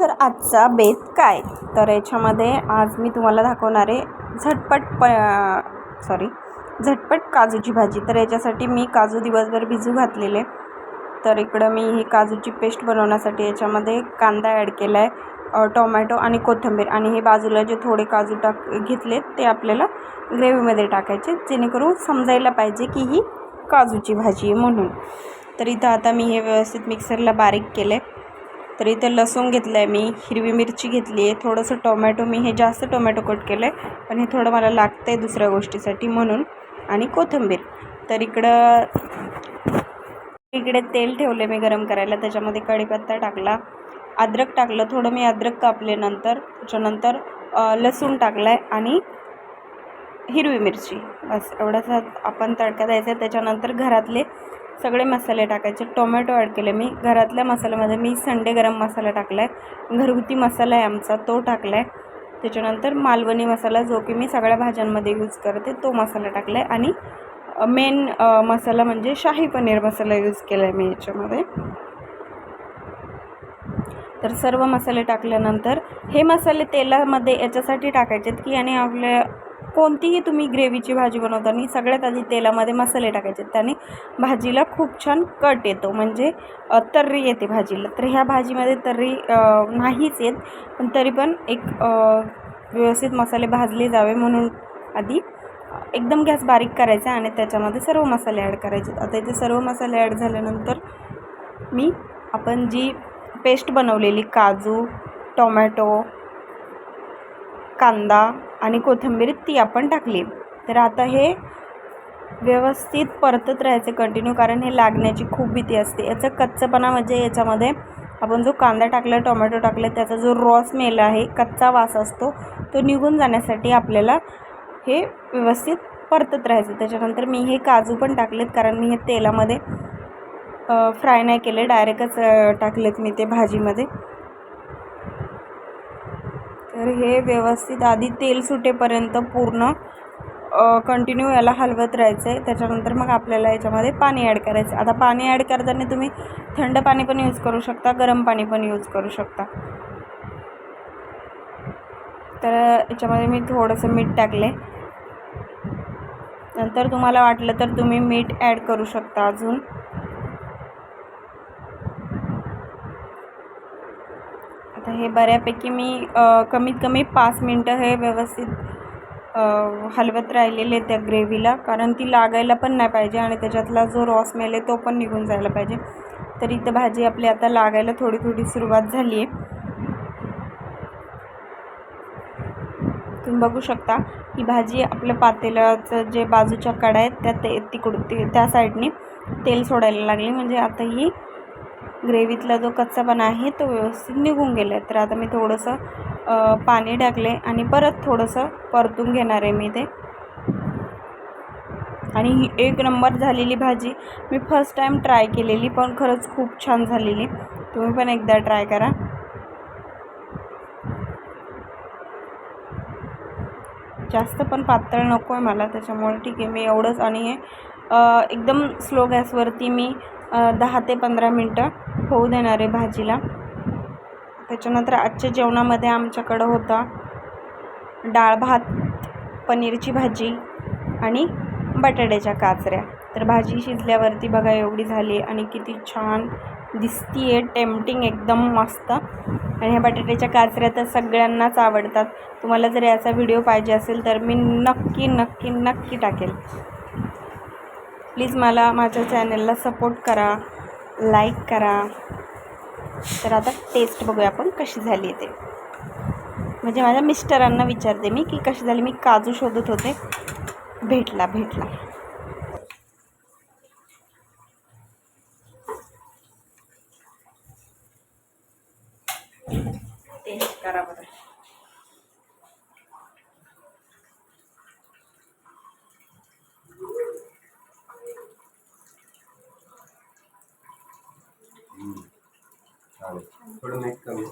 तर आजचा बेत काय? तर याच्यामध्ये आज मी तुम्हाला दाखवणार आहे झटपट प सॉरी झटपट काजूची भाजी. तर याच्यासाठी मी काजू दिवसभर भिजू घातलेले. तर इकडं मी ही काजूची पेस्ट बनवण्यासाठी याच्यामध्ये कांदा ॲड केला आहे टोमॅटो आणि कोथिंबीर. आणि हे बाजूला जे थोडे काजू टाक घेतलेत ते आपल्याला ग्रेव्हीमध्ये टाकायचे जेणेकरून समजायला पाहिजे की ही काजूची भाजी आहे म्हणून. तर इथं आता मी हे व्यवस्थित मिक्सरला बारीक केलं आहे तर इथं लसूण घेतलं आहे मी हिरवी मिरची घेतली आहे थोडंसं टोमॅटो मी हे जास्त टोमॅटो कट केलं आहे पण हे थोडं मला लागतं आहे दुसऱ्या गोष्टीसाठी म्हणून. आणि कोथिंबीर. तर इकडं इकडे तेल ठेवले मी गरम करायला त्याच्यामध्ये कढीपत्ता टाकला अद्रक टाकलं थोडं मी अद्रक कापले नंतर त्याच्यानंतर लसूण टाकला आहे आणि हिरवी मिरची. बस एवढाच आपण तडका द्यायचा आहे. त्याच्यानंतर घरातले सगळे मसाले टाकायचे. टोमॅटो ॲड केले मी. घरातल्या मसाल्यामध्ये मी संडे गरम मसाला टाकला आहे घरगुती मसाला आहे आमचा तो टाकला आहे त्याच्यानंतर मालवणी मसाला जो की मी सगळ्या भाज्यांमध्ये यूज करते तो मसाला टाकला आहे आणि मेन मसाला म्हणजे शाही पनीर मसाला यूज केला आहे मी याच्यामध्ये. तर सर्व मसाले टाकल्यानंतर हे मसाले तेलामध्ये याच्यासाठी टाकायचे आहेत की आणि आपल्या कोणतीही तुम्ही ग्रेव्हीची भाजी बनवताना सगळ्यात आधी तेलामध्ये मसाले टाकायचे त्याने भाजीला खूप छान कट येतो. म्हणजे तर्री येते भाजीला. तर ह्या भाजीमध्ये तर्री नाहीच येत पण तरी पण एक व्यवस्थित मसाले भाजले जावे म्हणून आधी एकदम गॅस बारीक करायचा आणि त्याच्यामध्ये सर्व मसाले ॲड करायचे. आता इथे सर्व मसाले ॲड झाल्यानंतर मी आपण जी पेस्ट बनवलेली काजू टोमॅटो कांदा आणि कोथिंबीर ती आपण टाकली. तर आता हे व्यवस्थित परतत राहायचे कंटिन्यू कारण हे लागण्याची खूप भीती असते. याचं कच्चपणा म्हणजे याच्यामध्ये आपण जो कांदा टाकला टोमॅटो टाकला त्याचा जो रॉ स्मेल आहे कच्चा वास असतो तो निघून जाण्यासाठी आपल्याला हे व्यवस्थित परतत राहायचं. त्याच्यानंतर मी हे काजू पण टाकलेत कारण मी हे तेलामध्ये फ्राय नाही केले डायरेक्टच टाकलेत मी ते भाजीमध्ये. तर हे व्यवस्थित आधी तेल सुटेपर्यंत पूर्ण कंटिन्यू याला हलवत राहायचं आहे त्याच्यानंतर मग आपल्याला याच्यामध्ये पाणी ॲड करायचं आता पाणी ॲड करताना तुम्ही थंड पाणी पण यूज करू शकता गरम पाणी पण यूज करू शकता. तर याच्यामध्ये मी थोडंसं मीठ टाकले नंतर तुम्हाला वाटलं तर तुम्ही मीठ ॲड करू शकता अजून. आता हे बऱ्यापैकी मी कमीत कमी पाच मिनटं हे व्यवस्थित हलवत राहिलेले त्या ग्रेव्हीला. कारण ती लागायला पण नाही पाहिजे आणि त्याच्यातला जो रॉ स्मेल आहे तो पण निघून जायला पाहिजे. तर इथं भाजी आपली आता लागायला थोडी थोडी सुरुवात झाली आहे तुम्ही बघू शकता ही भाजी आपल्या पातेल्याचं जे बाजूच्या कडा आहेत त्या ते तिकडून ते त्या साईडने तेल सोडायला लागले. म्हणजे आता ही ग्रेव्हीतला जो कच्चापणा आहे तो व्यवस्थित निघून गेला आहे. तर आता मी थोडंसं पाणी टाकले आणि परत थोडंसं परतून घेणार आहे मी ते. आणि ही एक नंबर झालेली भाजी मी फर्स्ट टाईम ट्राय केलेली पण खरंच खूप छान झालेली. तुम्ही पण एकदा ट्राय करा. जास्त पण पातळ नको आहे मला त्याच्यामुळे ठीक आहे. मी एवढंच आणि हे एकदम स्लो गॅसवरती मी दहा ते पंधरा मिनटं होऊ देणार आहे भाजीला. त्याच्यानंतर आजच्या जेवणामध्ये आमच्याकडं होता डाळ भात पनीरची भाजी आणि बटाट्याच्या काचऱ्या. तर भाजी शिजल्यावरती बघा एवढी झाली आणि किती छान दिसती आहे टेम्पटिंग एकदम मस्त. आणि ह्या बटाट्याच्या काचऱ्या तर सगळ्यांनाच आवडतात. तुम्हाला जर याचा व्हिडिओ पाहिजे असेल तर मी नक्की नक्की नक्की टाकेल. प्लीज मला माझ्या चॅनलला सपोर्ट करा लाईक करा. तर आता टेस्ट बघूया आपण कशी झाली ते. म्हणजे माझ्या मिस्टरांना विचारते मी की कशी झाली मी काजू शोधत होते. भेटला भेटला. टेस्ट करा बरं. थोडं मीठ कमी